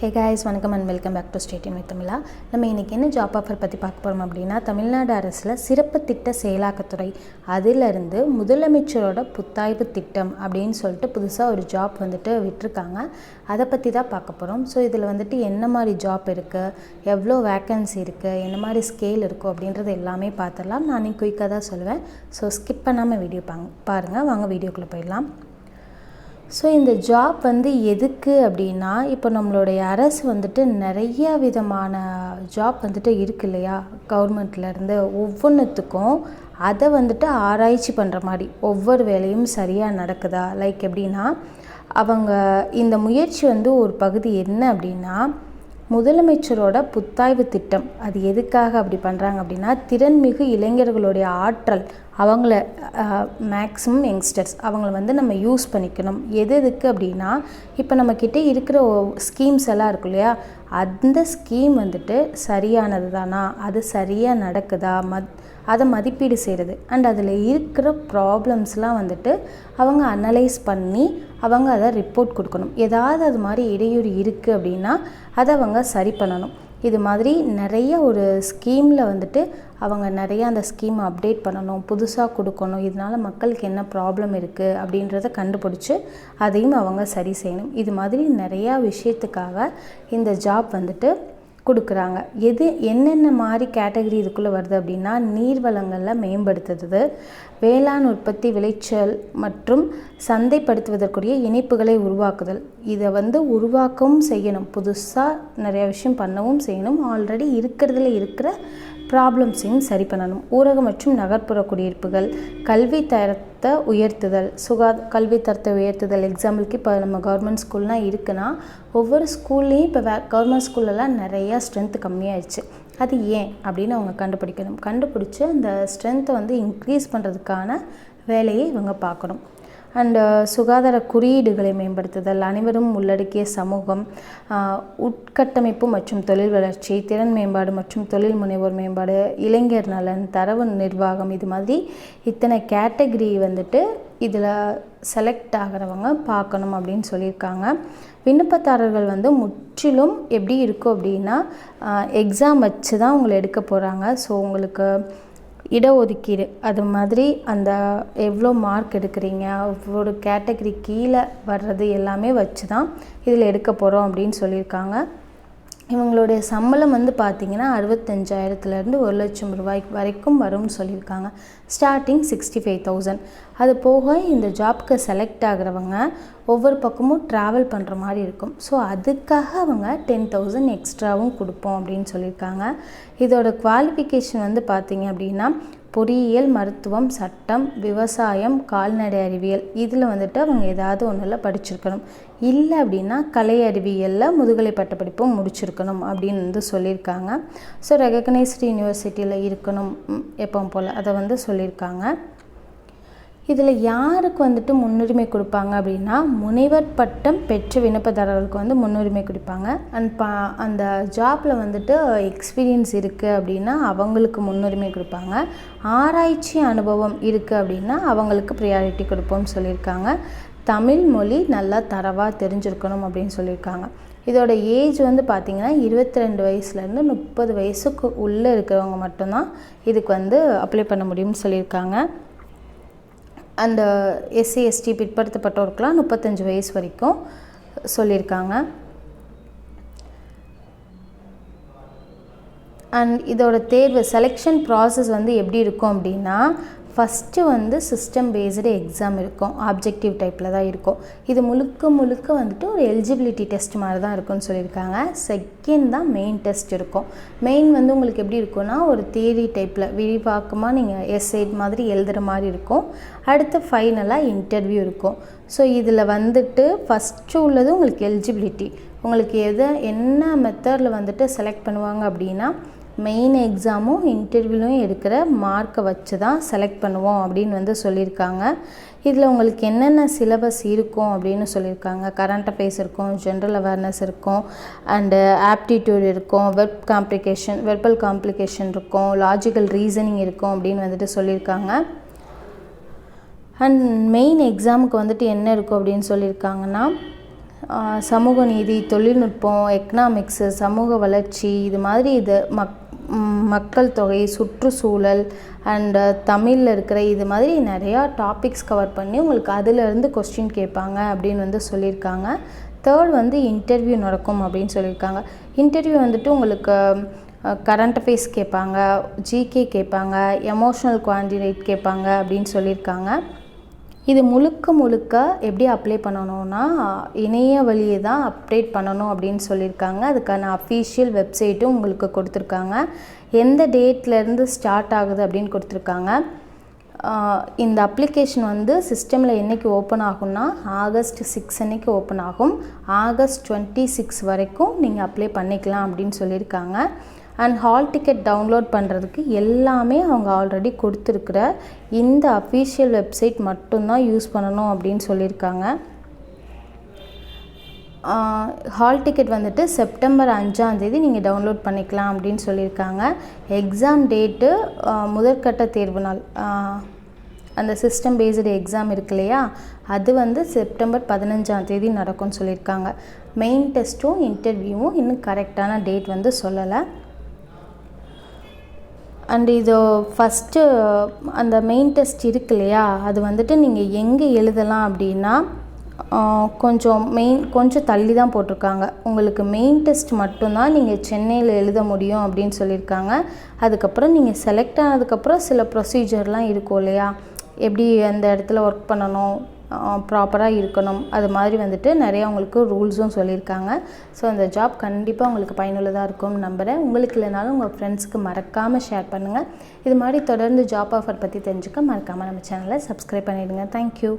ஹே guys வணக்கம் and welcome back to stating with Tamizha நம்ம இன்றைக்கி என்ன ஜாப் ஆஃபர் பற்றி பார்க்க போகிறோம் அப்படின்னா தமிழ்நாடு அரசில் சிறப்பு திட்ட செயலாக்கத்துறை. அதிலிருந்து முதலமைச்சரோட புத்தாய்வு திட்டம் அப்படின்னு சொல்லிட்டு புதுசாக ஒரு ஜாப் வந்துட்டு விட்டிருக்காங்க. அதை பற்றி தான் பார்க்க போகிறோம் ஸோ இதில் வந்துட்டு என்ன மாதிரி ஜாப் இருக்குது எவ்வளோ வேக்கன்சி இருக்குது என்ன மாதிரி ஸ்கேல் இருக்கும் அப்படின்றது எல்லாமே பார்த்துடலாம். நான் இன்னைக்கு குயிக்காக தான் சொல்லுவேன். ஸோ ஸ்கிப் பண்ணாமல் வீடியோ பாங்க பாருங்கள் வாங்க வீடியோக்குள்ளே போயிடலாம். ஸோ இந்த ஜாப் வந்து எதுக்கு அப்படின்னா இப்போ நம்மளுடைய அரசு வந்துட்டு நிறைய விதமான ஜாப் வந்துட்டு இருக்கு இல்லையா? கவர்மெண்ட்லேருந்து ஒவ்வொன்றுத்துக்கும் அதை வந்துட்டு ஆராய்ச்சி பண்ணுற மாதிரி ஒவ்வொரு வேலையும் சரியாக நடக்குதா? லைக் எப்படின்னா அவங்க இந்த முயற்சி வந்து ஒரு பகுதி என்ன அப்படின்னா முதலமைச்சரோட புத்தாய்வு திட்டம். அது எதுக்காக அப்படி பண்ணுறாங்க அப்படின்னா திறன்மிகு இளைஞர்களுடைய ஆற்றல் அவங்கள மேக்ஸிமம் யங்ஸ்டர்ஸ் அவங்கள வந்து நம்ம யூஸ் பண்ணிக்கணும். எது எதுக்கு அப்படின்னா இப்போ நம்மக்கிட்ட இருக்கிற ஸ்கீம்ஸ் எல்லாம் இருக்கு இல்லையா? அந்த ஸ்கீம் வந்துட்டு சரியானது தானா அது சரியாக நடக்குதா? மத் அதை மதிப்பீடு செய்கிறது அண்ட் அதில் இருக்கிற ப்ராப்ளம்ஸ்லாம் வந்துட்டு அவங்க அனலைஸ் பண்ணி அவங்க அதை ரிப்போர்ட் கொடுக்கணும். ஏதாவது அது மாதிரி இடையூறு இருக்குது அப்படின்னா அதை அவங்க சரி பண்ணணும். இது மாதிரி நிறைய ஒரு ஸ்கீமில் வந்துட்டு அவங்க நிறைய அந்த ஸ்கீமை அப்டேட் பண்ணணும் புதுசாக கொடுக்கணும் இதனால் மக்களுக்கு என்ன ப்ராப்ளம் இருக்குது அப்படின்றத கண்டுபிடிச்சி அதையும் அவங்க சரி செய்யணும். இது மாதிரி நிறையா விஷயத்துக்காக இந்த ஜாப் வந்துட்டு கொடுக்குறாங்க. எது என்னென்ன மாதிரி கேட்டகரி இதுக்குள்ளே வருது அப்படின்னா நீர் வளங்களில் மேம்படுத்துறது வேளாண் உற்பத்தி விளைச்சல் மற்றும் சந்தைப்படுத்துவதற்குரிய இணைப்புகளை உருவாக்குதல். இதை வந்து உருவாக்கவும் செய்யணும். புதுசாக நிறையா விஷயம் பண்ணவும் செய்யணும். ஆல்ரெடி இருக்கிறதுல இருக்கிற ப்ராப்ளம்ஸையும் சரி பண்ணணும். ஊரக மற்றும் நகர்ப்புற குடியிருப்புகள் கல்வி தரத்தை உயர்த்துதல் சுகா கல்வி தரத்தை உயர்த்துதல். எக்ஸாம்பிளுக்கு இப்போ நம்ம கவர்மெண்ட் ஸ்கூல்லாம் இருக்குன்னா ஒவ்வொரு ஸ்கூல்லேயும் இப்போ வே கவர்மெண்ட் ஸ்கூல்லலாம் நிறையா ஸ்ட்ரென்த்து கம்மியாயிடுச்சு. அது ஏன் அப்படின்னு அவங்க கண்டுபிடிக்கணும். கண்டுபிடிச்சி அந்த ஸ்ட்ரென்த்தை வந்து இன்க்ரீஸ் பண்ணுறதுக்கான வேலையை இவங்க பார்க்கணும். அண்டு சுகாதார குறியீடுகளை மேம்படுத்துதல் அனைவரும் உள்ளடக்கிய சமூகம் உட்கட்டமைப்பு மற்றும் தொழில் வளர்ச்சி திறன் மேம்பாடு மற்றும் தொழில் முனைவோர் மேம்பாடு இளைஞர் நலன் தரவு நிர்வாகம் இது மாதிரி இத்தனை கேட்டகரி வந்துட்டு இதில் செலக்ட் ஆகிறவங்க பார்க்கணும் அப்படின்னு சொல்லியிருக்காங்க. விண்ணப்பதாரர்கள் வந்து முற்றிலும் எப்படி இருக்கும் அப்படின்னா எக்ஸாம் வச்சு தான் உங்களை எடுக்க போகிறாங்க ஸோ உங்களுக்கு இடஒதுக்கீடு. அது மாதிரி அந்த எவ்வளோ மார்க் எடுக்கிறீங்க ஒவ்வொரு கேட்டகரி கீழே வர்றது எல்லாமே வச்சு தான் இதில் எடுக்க போகிறோம் அப்படின்னு சொல்லியிருக்காங்க. இவங்களுடைய சம்பளம் வந்து பார்த்திங்கன்னா அறுபத்தஞ்சாயிரத்துலேருந்து ஒரு லட்சம் ரூபாய் வரைக்கும் வரும்னு சொல்லியிருக்காங்க. ஸ்டார்டிங் சிக்ஸ்டி ஃபைவ் தௌசண்ட் அது போக இந்த ஜாப்க்கு செலக்ட் ஆகிறவங்க ஒவ்வொரு பக்கமும் ட்ராவல் பண்ணுற மாதிரி இருக்கும். ஸோ அதுக்காக அவங்க டென் தௌசண்ட் எக்ஸ்ட்ராவும் கொடுப்போம் அப்படின்னு சொல்லியிருக்காங்க. இதோட குவாலிஃபிகேஷன் வந்து பார்த்திங்க அப்படின்னா பொறியியல் மருத்துவம் சட்டம் விவசாயம் கால்நடை அறிவியல். இதில் வந்துட்டு அவங்க ஏதாவது ஒன்றில் படிச்சிருக்கணும். இல்லை அப்படின்னா கலை அறிவியலில் முதுகலை பட்டப்படிப்பும் முடிச்சிருக்கணும் அப்படின்னு வந்து சொல்லியிருக்காங்க. ஸோ ரெகக்னைஸ்டு யூனிவர்சிட்டியில் இருக்கணும் எப்பவும் போல் அதை வந்து சொல்லியிருக்காங்க. இதில் யாருக்கு வந்துட்டு முன்னுரிமை கொடுப்பாங்க அப்படின்னா முனைவர் பட்டம் பெற்ற விண்ணப்பதாரர்களுக்கு வந்து முன்னுரிமை கொடுப்பாங்க. அண்ட் பா அந்த ஜாப்பில் வந்துட்டு எக்ஸ்பீரியன்ஸ் இருக்குது அப்படின்னா அவங்களுக்கு முன்னுரிமை கொடுப்பாங்க. ஆராய்ச்சி அனுபவம் இருக்குது அப்படின்னா அவங்களுக்கு ப்ரியாரிட்டி கொடுப்போம்னு சொல்லியிருக்காங்க. தமிழ் மொழி நல்லா தரவாக தெரிஞ்சிருக்கணும் அப்படின்னு சொல்லியிருக்காங்க. இதோட ஏஜ் வந்து பார்த்திங்கன்னா இருபத்தி ரெண்டு வயசுலேருந்து முப்பது வயசுக்கு உள்ளே இருக்கிறவங்க மட்டும்தான் இதுக்கு வந்து அப்ளை பண்ண முடியும்னு சொல்லியிருக்காங்க. அந்த எஸ்சி எஸ்டி பிற்படுத்தப்பட்டோருக்கெலாம் முப்பத்தஞ்சு வயசு வரைக்கும் சொல்லியிருக்காங்க. அண்ட் இதோட தேர்வு செலெக்ஷன் ப்ராசஸ் வந்து எப்படி இருக்கும் அப்படின்னா ஃபஸ்ட்டு வந்து சிஸ்டம் பேஸ்டு எக்ஸாம் இருக்கும். ஆப்ஜெக்டிவ் டைப்பில் தான் இருக்கும். இது முழுக்க முழுக்க வந்துட்டு ஒரு எலிஜிபிலிட்டி டெஸ்ட் மாதிரி தான் இருக்கும்னு சொல்லியிருக்காங்க. செகண்ட் தான் மெயின் டெஸ்ட் இருக்கும். மெயின் வந்து உங்களுக்கு எப்படி இருக்கும்னா ஒரு தியரி டைப்பில் விரிவாக்கமாக நீங்கள் எஸ்ஐட் மாதிரி எழுதுகிற மாதிரி இருக்கும். அடுத்து ஃபைனலாக இன்டர்வியூ இருக்கும். ஸோ இதில் வந்துட்டு ஃபஸ்ட்டு உள்ளது உங்களுக்கு எலிஜிபிலிட்டி உங்களுக்கு எதை என்ன மெத்தடில் வந்துட்டு செலக்ட் பண்ணுவாங்க அப்படின்னா மெயின் எக்ஸாமும் இன்டர்வியூலையும் எடுக்கிற மார்க்கை வச்சு தான் செலக்ட் பண்ணுவோம் அப்படின்னு வந்து சொல்லியிருக்காங்க. இதில் உங்களுக்கு என்னென்ன சிலபஸ் இருக்கும் அப்படின்னு சொல்லியிருக்காங்க. கரண்ட் அஃபேர்ஸ் இருக்கும் ஜென்ரல் அவேர்னஸ் இருக்கும் அண்டு ஆப்டிடியூட் இருக்கும் வெப் காம்ப்ளிகேஷன் வெர்பல் காம்ப்ளிகேஷன் இருக்கும் லாஜிக்கல் ரீசனிங் இருக்கும் அப்படின்னு வந்துட்டு சொல்லியிருக்காங்க. அண்ட் மெயின் எக்ஸாமுக்கு வந்துட்டு என்ன இருக்கும் அப்படின்னு சொல்லியிருக்காங்கன்னா சமூக நீதி தொழில்நுட்பம் எக்கனாமிக்ஸு சமூக வளர்ச்சி இது மாதிரி இது மக் மக்கள் தொகை சுற்றுச்சூழல் அண்டு uh, தமிழில் இருக்கிற இது மாதிரி நிறையா டாபிக்ஸ் கவர் பண்ணி உங்களுக்கு அதிலேருந்து கொஸ்டின் கேட்பாங்க அப்படின்னு வந்து சொல்லியிருக்காங்க. தேர்ட் வந்து இன்டர்வியூ நடக்கும் அப்படின்னு சொல்லியிருக்காங்க. இன்டர்வியூ வந்துட்டு உங்களுக்கு uh, கரண்ட் அஃபேர்ஸ் கேட்பாங்க ஜிகே கேட்பாங்க எமோஷ்னல் குவான்டிடேட் கேட்பாங்க அப்படின்னு சொல்லியிருக்காங்க. இது முழுக்க முழுக்க எப்படி அப்ளை பண்ணணும்னா இணைய வழியை தான் அப்டேட் பண்ணணும் அப்படின்னு சொல்லியிருக்காங்க. அதுக்கான அஃபீஷியல் வெப்சைட்டும் உங்களுக்கு கொடுத்துருக்காங்க. எந்த டேட்லேருந்து ஸ்டார்ட் ஆகுது அப்படின்னு கொடுத்துருக்காங்க. இந்த அப்ளிகேஷன் வந்து சிஸ்டமில் என்றைக்கு ஓப்பன் ஆகும்னா ஆகஸ்ட் சிக்ஸ் அன்னைக்கு ஓப்பன் ஆகும். ஆகஸ்ட் டுவெண்ட்டி சிக்ஸ் வரைக்கும் நீங்கள் அப்ளை பண்ணிக்கலாம் அப்படின்னு சொல்லியிருக்காங்க. அண்ட் ஹால் டிக்கெட் டவுன்லோட் பண்ணுறதுக்கு எல்லாமே அவங்க ஆல்ரெடி கொடுத்துருக்குற இந்த அஃபீஷியல் வெப்சைட் மட்டும்தான் யூஸ் பண்ணணும் அப்படின்னு சொல்லியிருக்காங்க. ஹால் டிக்கெட் வந்துட்டு செப்டம்பர் அஞ்சாந்தேதி நீங்கள் டவுன்லோட் பண்ணிக்கலாம் அப்படின்னு சொல்லியிருக்காங்க. எக்ஸாம் டேட்டு முதற்கட்ட தேர்வு நாள் அந்த சிஸ்டம் பேஸ்டு எக்ஸாம் இருக்கு இல்லையா? அது வந்து செப்டம்பர் பதினஞ்சாம் தேதி நடக்கும்னு சொல்லியிருக்காங்க. மெயின் டெஸ்ட்டும் இன்டர்வியூவும் இன்னும் கரெக்டான டேட் வந்து சொல்லலை. அண்ட் இது ஃபஸ்ட்டு அந்த மெயின் டெஸ்ட் இருக்கு இல்லையா? அது வந்துட்டு நீங்கள் எங்கே எழுதலாம் அப்படின்னா கொஞ்சம் மெயின் கொஞ்சம் தள்ளி தான் போட்டிருக்காங்க. உங்களுக்கு மெயின் டெஸ்ட் மட்டும்தான் நீங்கள் சென்னையில் எழுத முடியும் அப்படின்னு சொல்லியிருக்காங்க. அதுக்கப்புறம் நீங்கள் செலக்ட் ஆனதுக்கப்புறம் சில ப்ரொசீஜர்லாம் இருக்கும் இல்லையா? எப்படி அந்த இடத்துல ஒர்க் பண்ணணும்? ப்ராப்பராக இருக்கணும். அது மாதிரி வந்துட்டு நிறையா உங்களுக்கு ரூல்ஸும் சொல்லியிருக்காங்க. ஸோ அந்த ஜாப் கண்டிப்பாக உங்களுக்கு பயனுள்ளதாக இருக்கும்னு நம்புகிறேன் உங்களுக்கு இல்லைனாலும் உங்கள் ஃப்ரெண்ட்ஸ்க்கு மறக்காமல் ஷேர் பண்ணுங்கள் இது மாதிரி தொடர்ந்து ஜாப் ஆஃபர் பற்றி தெரிஞ்சுக்க மறக்காமல் நம்ம சேனலை சப்ஸ்கிரைப் பண்ணிவிடுங்க தேங்க்யூ